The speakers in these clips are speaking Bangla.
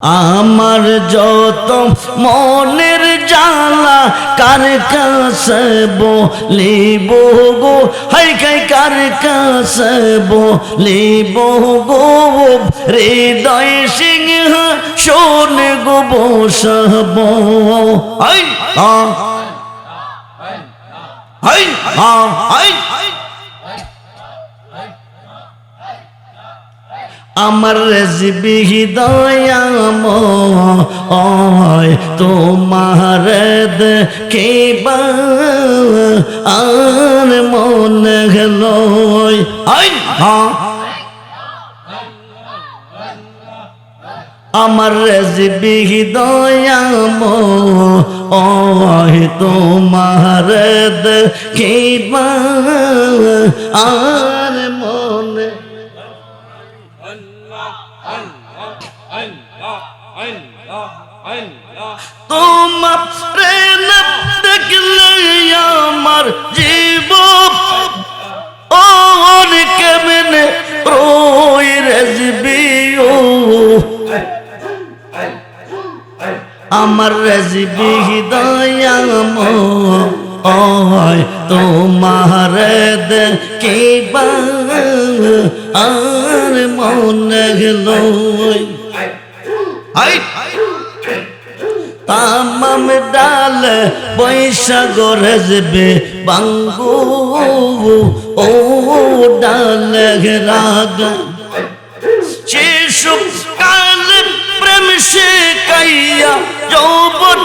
আমার যত মনের জ্বালা কার কাছে বলিব গো হাই কাই কার কাছে বলিব গো হৃদয় সিংহ শোন গো বসব হাই হা হাই হা আমার রেজবি হৃদয়াময় তোমার কেবা আর মন গেল। আমার রেজবি হৃদয়াময় তোমার কেবা আর আমার রেজবি হৃদয়াম ওই তোমার দেখিবা আর মনে গেল? তামাম ডাল বৈশাখ রেজবে বাঙ্গু, ও ডাল রাগা। শিশু প্রেম সে কাইয়া যৌবন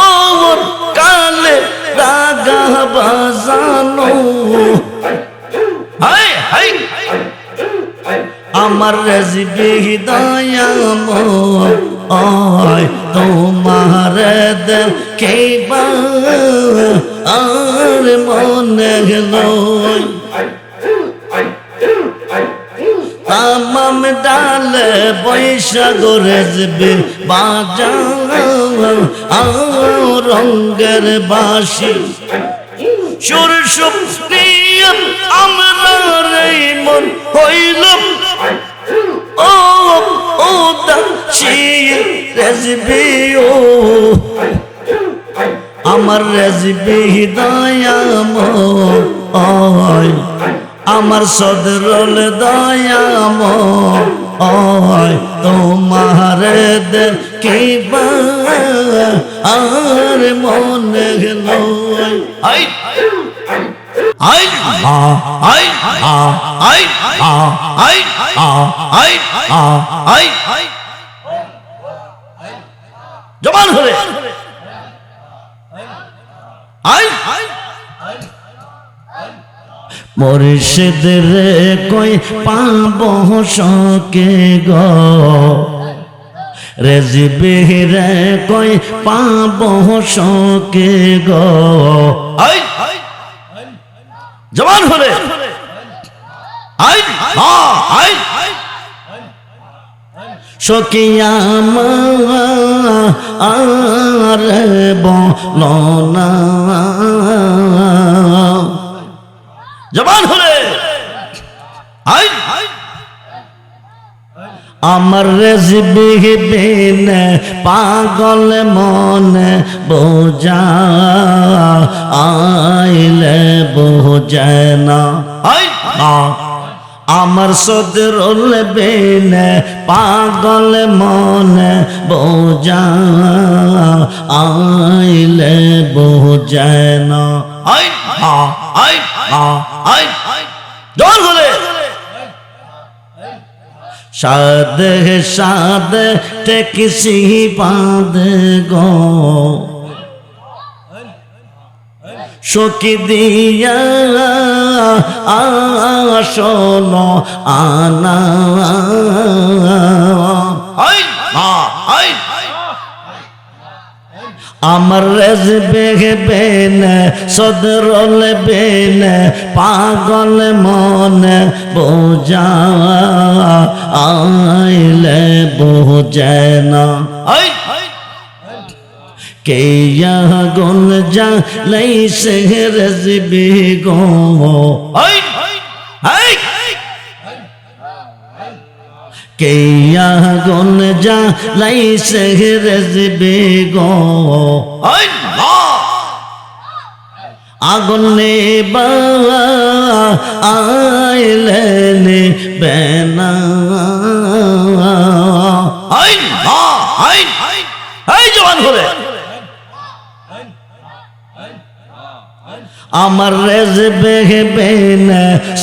ও কালে রাগা বাজানো। আমার রেজবি হৃদয়াম তোমার দেখিবা আর মনে গেল তামাম ডাল বৈশাখ রেজবে বাজা রঙ্গের বাসি সুর সুপ্রিয়, আমরা রে মন হইলাম। ও ও দাসি রেজবি, ও। আমার রেজবি হৃদয়াম ওই আমার সদরল দয়াম তোমার দেখিবা আর মনে গেল আই আই আই মুর্শিদ রে কই পাব সকে গ? রেজবে রে কই পাব সকে গ? আই জবান হলে সকিয়াম আর বলনা জবান হলে আমার রেজবি বিন পাগল মন, বোঝা আইলে বোঝে না। আমার সদরুল বিন পাগল মন, বোঝা আইলে বোঝে না। আই। I I. আই জল হলে সাদ সাদ টেকসি পাদ গো। সকি দিয়া আসল আনা। আমার বেগবেন সদরল বেন পাগল মন বোঝা আইলে বোঝেন কে গুন যা লাই সে রেজ বেগো কেয়া আগুন যা লাই রেজবে গো আগুনে বা আইলেন বেনা জবান করে। আমার রেজ বেহবেন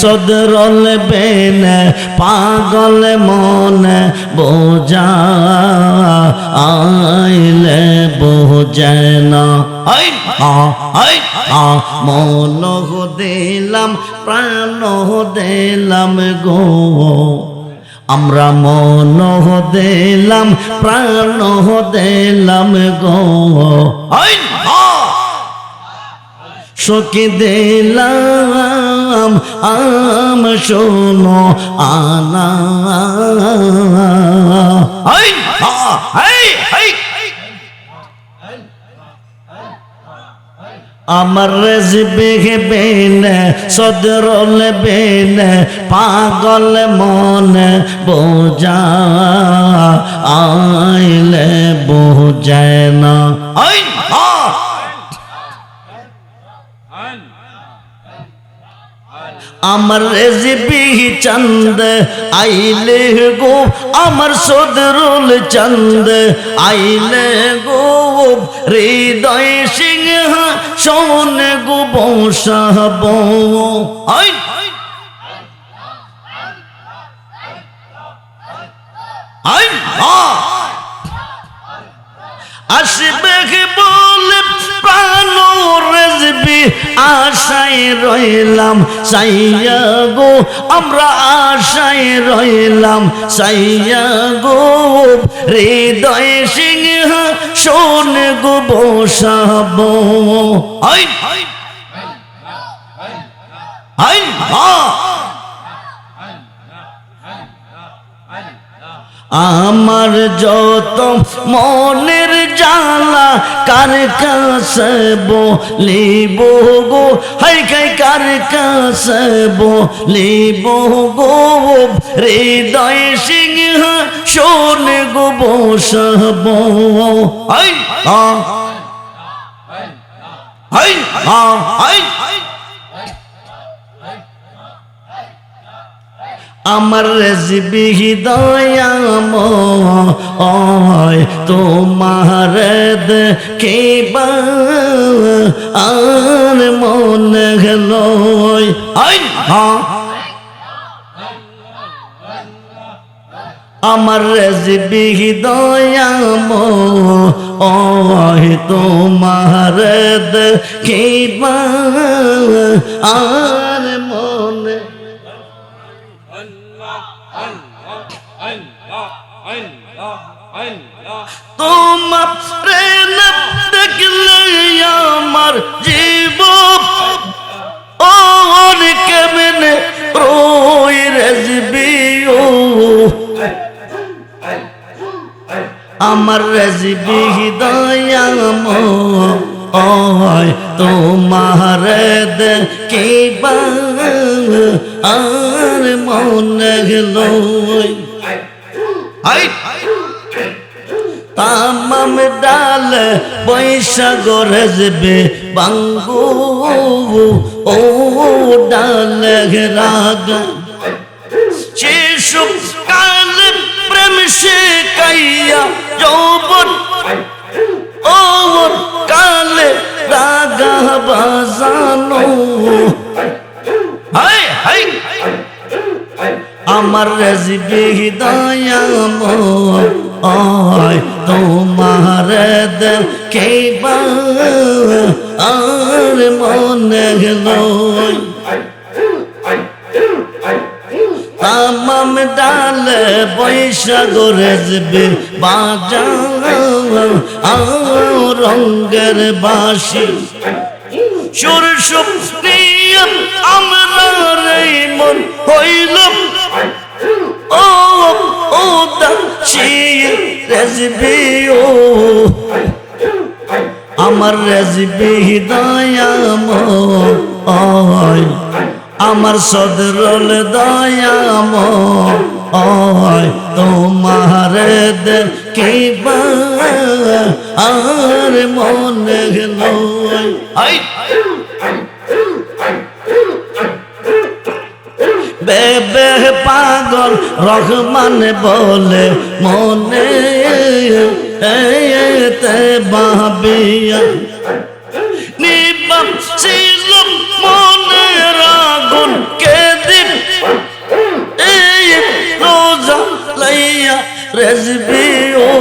সদরল বেন, পাগল মন বোঝা আইলে বোঝেনা। মন দিলাম, প্রাণ দিলাম গো। আমরা মন দিলাম, প্রাণ দিলাম গো। সখী দিলাম, আম শোনো আনা। আমার রেজবে বেন, সদরল বেন, পাগল মন বোঝা, আইলে বোঝায় না। আমার রেজবি চন্দ আইলে গো আমার সদরুল চন্দ আইলে গো হৃদয় সিংহ সোন গো বংশাব আসবে বলে প্রাণ রেজবি আশায় রইলাম সাইয়া গো আমরা আশায় রইলাম সাইয়া গো হৃদয় সিংহ শোন গো বসাব আই আই আমার যত মনের জ্বালা, কার কাছে বলিব গো? হাই খাই কার কাছে বলিব গো? হৃদয় সিংহ, শোন গো, বসব। হাই হাই, হা, হাই আমার রেজবি হৃদয়াম তোমার কেবা আর মন গেল। আমার রেজবি হৃদয়াম তোমার কেবা আর আমার রেজবি হৃদয়াম ওয় তোমার দেখিবা আর মনে গেল। তামাম ডাল বৈশাখ রেজবে বাঙ্গু। ও ডাল রাগ শিশু কাল প্রেম সে কাইয়া যৌবন ও কালে রাগা বাজানো। আমার রেজবি হৃদয়াম। তোমার কেবা আর মনে গেল তামাম ডাল বৈশাখ রেজবে বাজা রঙ্গের বাসি সুর সুপ্রিয়ম আমরা মন হইলাম ও ও ও। আমার রেজবি হৃদয়াম আয় আমার সদরল দয়াম তোমার দেখিবা আর মনে নয়। বেবে পাগল রহমান বলে মনে এতে ভাবিয়া নিবাম রেজবি ও।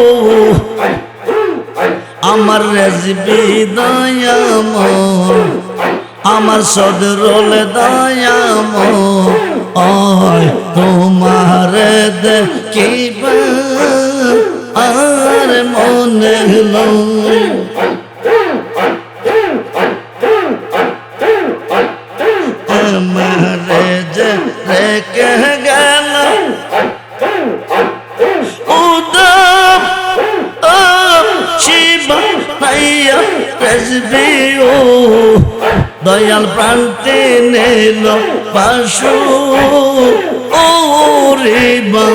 আমার রেজবি দয়াম আমার সদরল দয়াম ওই তোমার দেখিবা আর মনে লয় প্রান্তে নিল পাশু ও রিবা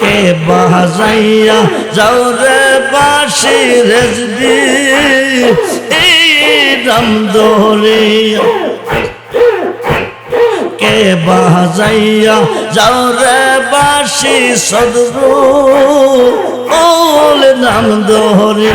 কে বাজাইয়া যাও রে বাসি রেজবি রাম দোরিয়া কে বাজাইয়া যাও রে বাসি সদরু, ওল নাম দোহরি